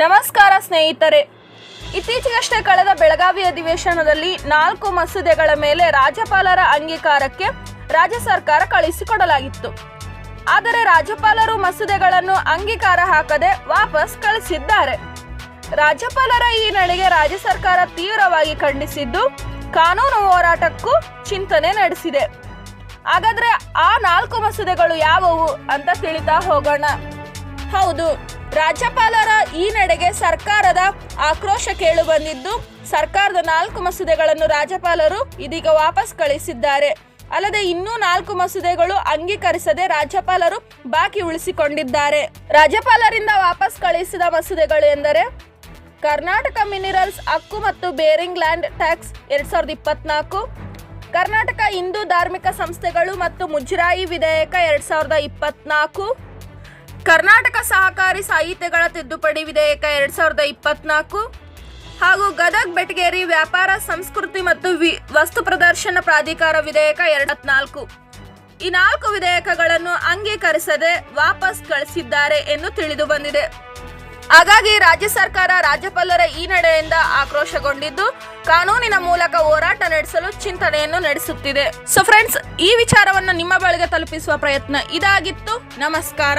ನಮಸ್ಕಾರ ಸ್ನೇಹಿತರೆ. ಇತ್ತೀಚೆಗಷ್ಟೇ ಕಳೆದ ಬೆಳಗಾವಿ ಅಧಿವೇಶನದಲ್ಲಿ ನಾಲ್ಕು ಮಸೂದೆಗಳ ಮೇಲೆ ರಾಜ್ಯಪಾಲರ ಅಂಗೀಕಾರಕ್ಕೆ ರಾಜ್ಯ ಸರ್ಕಾರ ಕಳಿಸಿಕೊಡಲಾಗಿತ್ತು. ಆದರೆ ರಾಜ್ಯಪಾಲರು ಮಸೂದೆಗಳನ್ನು ಅಂಗೀಕಾರ ಹಾಕದೆ ವಾಪಸ್ ಕಳಿಸಿದ್ದಾರೆ. ರಾಜ್ಯಪಾಲರ ಈ ನಡೆಗೆ ರಾಜ್ಯ ಸರ್ಕಾರ ತೀವ್ರವಾಗಿ ಖಂಡಿಸಿದ್ದು, ಕಾನೂನು ಹೋರಾಟಕ್ಕೂ ಚಿಂತನೆ ನಡೆಸಿದೆ. ಹಾಗಾದ್ರೆ ಆ ನಾಲ್ಕು ಮಸೂದೆಗಳು ಯಾವುವು ಅಂತ ತಿಳಿತಾ ಹೋಗೋಣ. ಹೌದು. ರಾಜ್ಯಪಾಲರ ಈ ನಡೆಗೆ ಸರ್ಕಾರದ ಆಕ್ರೋಶ ಕೇಳು ಬಂದಿದ್ದು, ಸರ್ಕಾರದ ನಾಲ್ಕು ಮಸೂದೆಗಳನ್ನು ರಾಜ್ಯಪಾಲರು ಇದೀಗ ವಾಪಸ್ ಕಳಿಸಿದ್ದಾರೆ. ಅಲ್ಲದೆ ಇನ್ನೂ ನಾಲ್ಕು ಮಸೂದೆಗಳು ಅಂಗೀಕರಿಸದೆ ರಾಜ್ಯಪಾಲರು ಬಾಕಿ ಉಳಿಸಿಕೊಂಡಿದ್ದಾರೆ. ರಾಜ್ಯಪಾಲರಿಂದ ವಾಪಸ್ ಕಳಿಸಿದ ಮಸೂದೆಗಳು ಎಂದರೆ, ಕರ್ನಾಟಕ ಮಿನಿರಲ್ಸ್ ಹಕ್ಕು ಮತ್ತು ಬೇರಿಂಗ್ ಲ್ಯಾಂಡ್ ಟ್ಯಾಕ್ಸ್ ಎರಡ್ ಸಾವಿರದ ಇಪ್ಪತ್ನಾಲ್ಕು, ಕರ್ನಾಟಕ ಹಿಂದೂ ಧಾರ್ಮಿಕ ಸಂಸ್ಥೆಗಳು ಮತ್ತು ಮುಜರಾಯಿ ವಿಧೇಯಕ ಎರಡ್ ಸಾವಿರದ ಇಪ್ಪತ್ನಾಲ್ಕು ಕರ್ನಾಟಕ ಸಹಕಾರಿ ಸಾಹಿತ್ಯಗಳ ತಿದ್ದುಪಡಿ ವಿಧೇಯಕ ಎರಡ್ ಸಾವಿರದ ಇಪ್ಪತ್ನಾಲ್ಕು ಹಾಗೂ ಗದಗ್ ಬೆಟಗೇರಿ ವ್ಯಾಪಾರ, ಸಂಸ್ಕೃತಿ ಮತ್ತು ವಿ, ವಸ್ತು ಪ್ರದರ್ಶನ ಪ್ರಾಧಿಕಾರ ವಿಧೇಯಕ ಎರಡ್ ನಾಲ್ಕು ಈ ನಾಲ್ಕು ವಿಧೇಯಕಗಳನ್ನು ಅಂಗೀಕರಿಸದೆ ವಾಪಸ್ ಕಳಿಸಿದ್ದಾರೆ ಎಂದು ತಿಳಿದು ಬಂದಿದೆ. ಹಾಗಾಗಿ ರಾಜ್ಯ ಸರ್ಕಾರ ರಾಜ್ಯಪಾಲರ ಈ ನಡೆಯಿಂದ ಆಕ್ರೋಶಗೊಂಡಿದ್ದು, ಕಾನೂನಿನ ಮೂಲಕ ಹೋರಾಟ ನಡೆಸಲು ಚಿಂತನೆಯನ್ನು ನಡೆಸುತ್ತಿದೆ. ಸೊ ಫ್ರೆಂಡ್ಸ್ ಈ ವಿಚಾರವನ್ನು ನಿಮ್ಮ ಬಳಿಗೆ ತಲುಪಿಸುವ ಪ್ರಯತ್ನ ಇದಾಗಿತ್ತು. ನಮಸ್ಕಾರ.